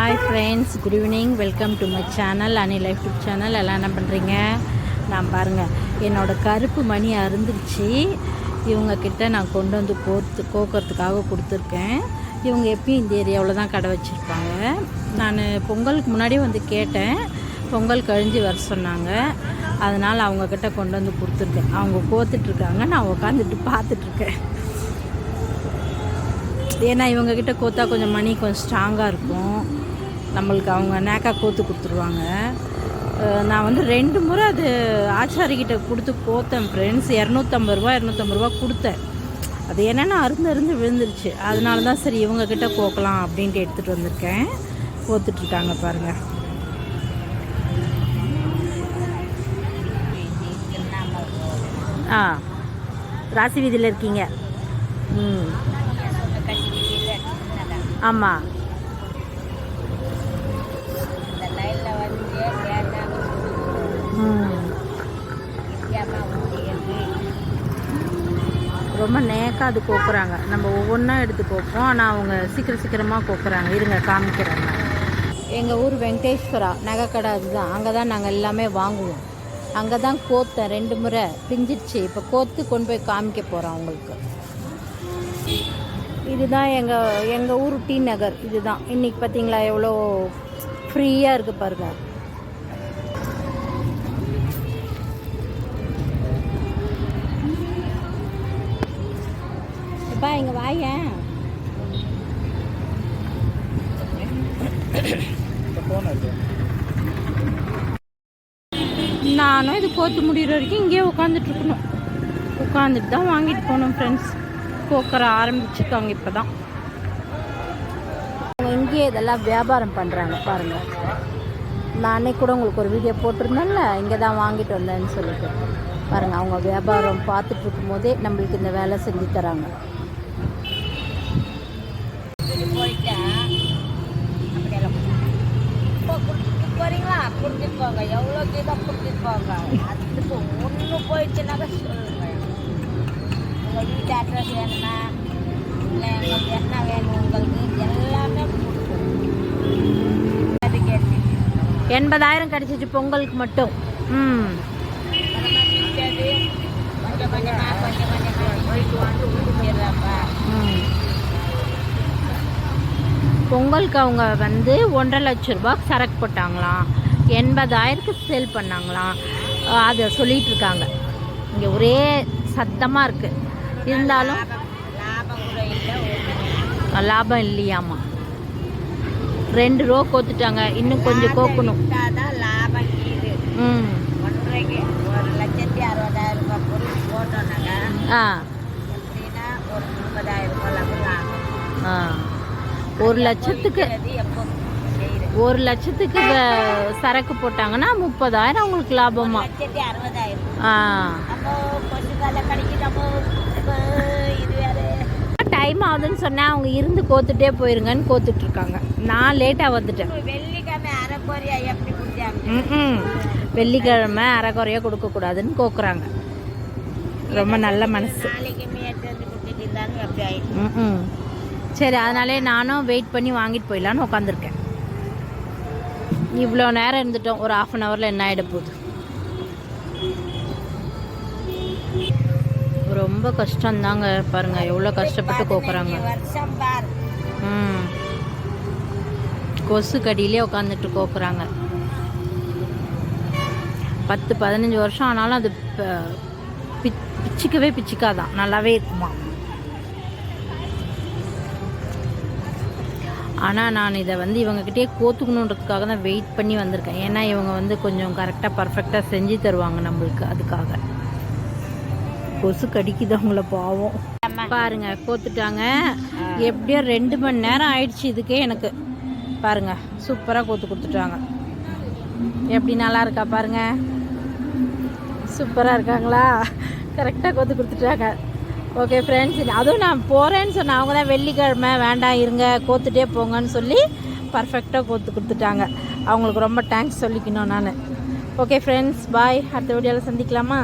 Hi friends good evening welcome to my channel Ani life YouTube channel எல்லாம் என்ன பண்ணுறீங்க நான் பாருங்கள் என்னோடய கருப்பு மணி அருந்துருச்சு. இவங்கக்கிட்ட நான் கொண்டு வந்து கோர்த்து கோக்கிறதுக்காக கொடுத்துருக்கேன். இவங்க எப்பயும் இந்த ஏரியாவில் தான் கடை வச்சுருப்பாங்க. நான் பொங்கலுக்கு முன்னாடியே வந்து கேட்டேன். பொங்கல் கழிஞ்சு வர சொன்னாங்க. அதனால் அவங்கக்கிட்ட கொண்டு வந்து கொடுத்துருக்கேன். அவங்க கோத்துட்ருக்காங்க. நான் உட்காந்துட்டு பார்த்துட்ருக்கேன் ஏன்னா இவங்கக்கிட்ட கோத்தா கொஞ்சம் மணி கொஞ்சம் ஸ்ட்ராங்காக இருக்கும். நம்மளுக்கு அவங்க நேக்கா கோத்து கொடுத்துருவாங்க. நான் வந்து ரெண்டு முறை அது ஆச்சாரிக்கிட்ட கொடுத்து கோத்தேன் ஃப்ரெண்ட்ஸ் இரநூத்தம்பது ரூபா இரநூத்தம்பது ரூபா கொடுத்தேன். அது என்னென்னா அருந்து அருந்து விழுந்துருச்சு. அதனால தான் சரி இவங்கக்கிட்ட கோக்கலாம் அப்படின்ட்டு எடுத்துகிட்டு வந்திருக்கேன். கோத்துட்ருக்காங்க பாருங்கள் ஆ ராசி வீதியில் இருக்கீங்க. ம். ஆமாம் ரொம்ப நேக்காக அது கோக்குறாங்க. நம்ம ஒவ்வொன்றா எடுத்து கோக்குறோம். ஆனால் அவங்க சீக்கிரம் சீக்கிரமாக கோக்குறாங்க. இருங்க காமிக்கிறாங்க எங்கள் ஊர் வெங்கடேஸ்வரா நகைக்கடை அதுதான். அங்கே தான் நாங்கள் எல்லாமே வாங்குவோம். அங்கே தான் கோத்தேன் ரெண்டு முறை. பிஞ்சிருச்சு. இப்போ கோத்து கொண்டு போய் காமிக்க போகிறோம் அவங்களுக்கு. இதுதான் எங்கள் எங்கள் ஊர் டி நகர். இதுதான். இன்றைக்கி பார்த்தீங்களா எவ்வளோ ஃப்ரீயாக இருக்குது பாருங்கள் அப்பா இங்கே வாயேன் நானும் இது கோத்து முடிகிற வரைக்கும் இங்கேயே உட்காந்துட்டு இருக்கணும். உட்காந்துட்டு தான் வாங்கிட்டு போகணும் ஃப்ரெண்ட்ஸ் கோக்கற ஆரம்பிச்சிருக்காங்க இப்போ தான் அவங்க இங்கேயே இதெல்லாம் வியாபாரம் பண்ணுறாங்க பாருங்கள் அன்னைக்கு கூட உங்களுக்கு ஒரு வீடியோ போட்டிருந்தேன்ல இங்கே தான் வாங்கிட்டு வந்தேன்னு சொல்லிட்டு. பாருங்கள் அவங்க வியாபாரம் பார்த்துட்டு இருக்கும்போதே நம்மளுக்கு இந்த வேலை செஞ்சு தராங்க. போறீங்களா கொடுத்துட்டு போங்க எவ்வளோ கீதா கொடுத்துட்டு போங்க அதுக்கு ஒன்று போயிடுச்சுனாக்கா சொல்லுங்க உங்கள் வீட்டு அட்ரஸ் வேணுமா இல்லை எங்களுக்கு என்ன வேணும்? உங்களுக்கு எல்லாமே எண்பதாயிரம் கிடச்சிச்சு பொங்கலுக்கு மட்டும். ம். கொஞ்சம் கொஞ்சமாக கொஞ்சம் கொஞ்சமாக. பொங்கலுக்கு அவங்க வந்து ஒன்றரை லட்ச ரூபாய் சரக்கு போட்டாங்களாம். எண்பதாயிரத்துக்கு சேல் பண்ணாங்களாம். அதை சொல்லிட்டு இருக்காங்க இங்கே ஒரே சத்தமாக இருக்குது இருந்தாலும் லாபம் இல்லையாமா? ரெண்டு ரூபா கோத்துட்டாங்க. இன்னும் கொஞ்சம் கோக்கணும். ம். ஆ. ஒரு லட்சத்துக்கு ஒரு லட்சத்துக்கு சரக்கு போட்டாங்கன்னா முப்பதாயிரம் அவங்களுக்கு லாபமா? கடைக்கு டைம் ஆகுதுன்னு சொன்னேன் அவங்க இருந்து கோத்துட்டே போயிருங்கன்னு கோத்துட்டு இருக்காங்க நான் லேட்டாக வந்துட்டேன். வெள்ளிக்கிழமை அரை கோரியா எப்படி கொடுத்தாங்க ம் வெள்ளிக்கிழமை அரைக்குறையாக கொடுக்கக்கூடாதுன்னு கோக்குறாங்க. ரொம்ப நல்ல மனசு. சரி அதனாலே நானும் வெயிட் பண்ணி வாங்கிட்டு போயிடலான்னு உட்காந்துருக்கேன் இவ்வளோ நேரம் இருந்துட்டோம் ஒரு ஆஃப் அன் ஹவரில் என்ன ஆகிட போகுது? ரொம்ப கஷ்டம்தாங்க பாருங்கள் எவ்வளோ கஷ்டப்பட்டு கோக்குறாங்க. ம். கொசு கடியிலே உட்காந்துட்டு கோக்குறாங்க. பத்து பதினஞ்சு வருஷம் ஆனாலும் அது பிச்சிக்கவே பிச்சிக்காதான் நல்லாவே இருக்குமா? ஆனால் நான் இதை வந்து இவங்கக்கிட்டே கோத்துக்கணுன்றதுக்காக தான் வெயிட் பண்ணி வந்திருக்கேன். ஏன்னா இவங்க வந்து கொஞ்சம் கரெக்டாக பர்ஃபெக்டாக செஞ்சு தருவாங்க நம்மளுக்கு அதுக்காக. கொசு கடிக்குது அவங்கள பாவம். பாருங்க கோத்துட்டாங்க. எப்படியோ ரெண்டு மணி நேரம் ஆயிடுச்சு இதுக்கே எனக்கு. பாருங்க சூப்பராக கோத்து கொடுத்துட்டாங்க. எப்படி நல்லா இருக்கா பாருங்க. சூப்பராக இருக்காங்களா? கரெக்டாக கோத்து கொடுத்துட்டாங்க. ஓகே ஃப்ரெண்ட்ஸ் அதுவும் நான் போகிறேன்னு சொன்னேன் அவங்க தான் வெள்ளிக்கிழமை வேண்டாம் இருங்க கோத்துட்டே போங்கன்னு சொல்லி பர்ஃபெக்டாக கோத்து கொடுத்துட்டாங்க. அவங்களுக்கு ரொம்ப தேங்க்ஸ் சொல்லிக்கணும் நான். ஓகே ஃப்ரெண்ட்ஸ் பாய் அடுத்த வீடியோவில் சந்திக்கலாமா?